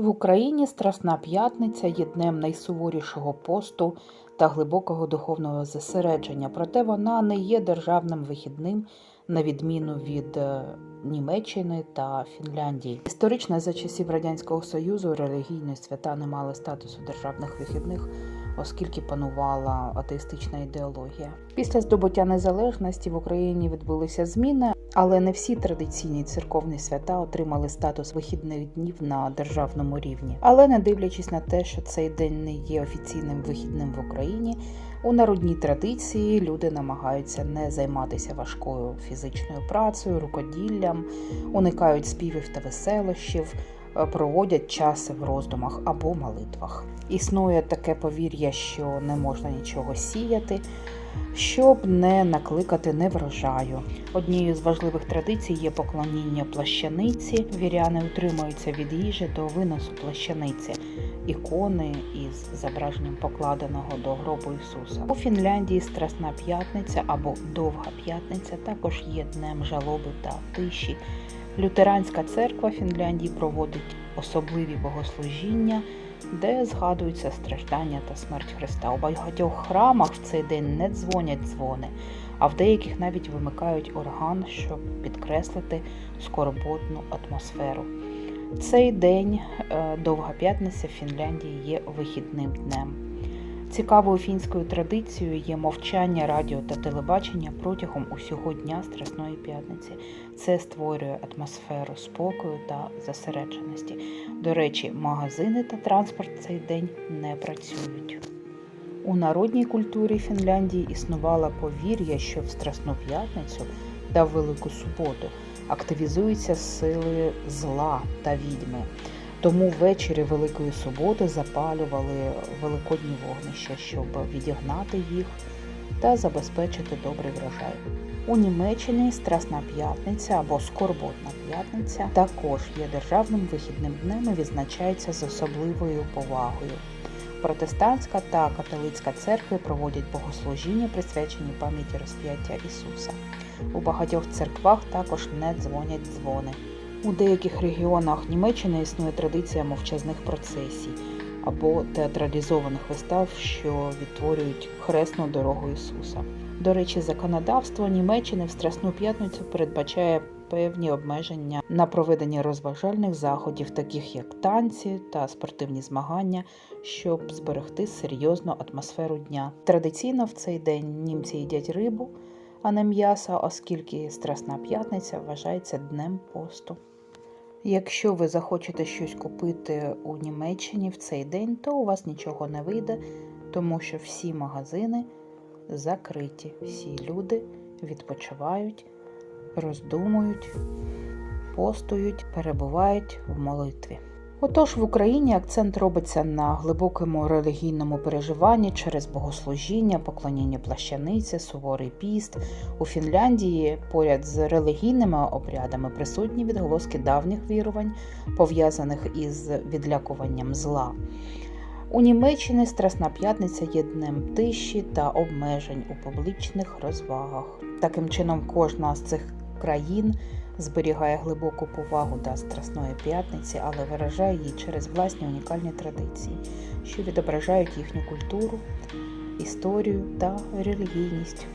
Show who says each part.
Speaker 1: В Україні Страсна П'ятниця є днем найсуворішого посту та глибокого духовного зосередження, проте вона не є державним вихідним, на відміну від е, Німеччини та Фінляндії. Історично за часів Радянського Союзу релігійні свята не мали статусу державних вихідних, оскільки панувала атеїстична ідеологія. Після здобуття незалежності в Україні відбулися зміни, але не всі традиційні церковні свята отримали статус вихідних днів на державному рівні. Але не дивлячись на те, що цей день не є офіційним вихідним в Україні, у народній традиції люди намагаються не займатися важкою фізичною працею, рукоділлям, уникають співів та веселощів, проводять час в роздумах або молитвах. Існує таке повір'я, що не можна нічого сіяти, щоб не накликати неврожаю. Однією з важливих традицій є поклоніння плащаниці. Віряни утримуються від їжі до виносу плащаниці, ікони із зображенням покладеного до гробу Ісуса. У Фінляндії Страсна п'ятниця або Довга п'ятниця також є днем жалоби та тиші. Лютеранська церква Фінляндії проводить особливі богослужіння, де згадуються страждання та смерть Христа. У багатьох храмах в цей день не дзвонять дзвони, а в деяких навіть вимикають орган, щоб підкреслити скорботну атмосферу. Цей день, е, Довга п'ятниця в Фінляндії, є вихідним днем. Цікавою фінською традицією є мовчання радіо та телебачення протягом усього дня Страсної п'ятниці. Це створює атмосферу спокою та зосередженості. До речі, магазини та транспорт цей день не працюють. У народній культурі Фінляндії існувало повір'я, що в Страсну п'ятницю та Велику суботу активізуються сили зла та відьми. Тому ввечері Великої суботи запалювали великодні вогнища, щоб відігнати їх та забезпечити добрий врожай. У Німеччині Страсна п'ятниця або Скорботна п'ятниця також є державним вихідним днем і відзначається з особливою повагою. Протестантська та католицька церкви проводять богослужіння, присвячені пам'яті розп'яття Ісуса. У багатьох церквах також не дзвонять дзвони. У деяких регіонах Німеччини існує традиція мовчазних процесій або театралізованих вистав, що відтворюють хресну дорогу Ісуса. До речі, законодавство Німеччини в Страсну п'ятницю передбачає певні обмеження на проведення розважальних заходів, таких як танці та спортивні змагання, щоб зберегти серйозну атмосферу дня. Традиційно в цей день німці їдять рибу, а не м'ясо, оскільки Страсна п'ятниця вважається днем посту. Якщо ви захочете щось купити у Німеччині в цей день, то у вас нічого не вийде, тому що всі магазини закриті, всі люди відпочивають, роздумують, постують, перебувають в молитві. Отож, в Україні акцент робиться на глибокому релігійному переживанні через богослужіння, поклоніння плащаниці, суворий піст. У Фінляндії поряд з релігійними обрядами присутні відголоски давніх вірувань, пов'язаних із відлякуванням зла. У Німеччині Страсна п'ятниця є днем тиші та обмежень у публічних розвагах. Таким чином, кожна з цих країн зберігає глибоку повагу до Страсної п'ятниці, але виражає її через власні унікальні традиції, що відображають їхню культуру, історію та релігійність.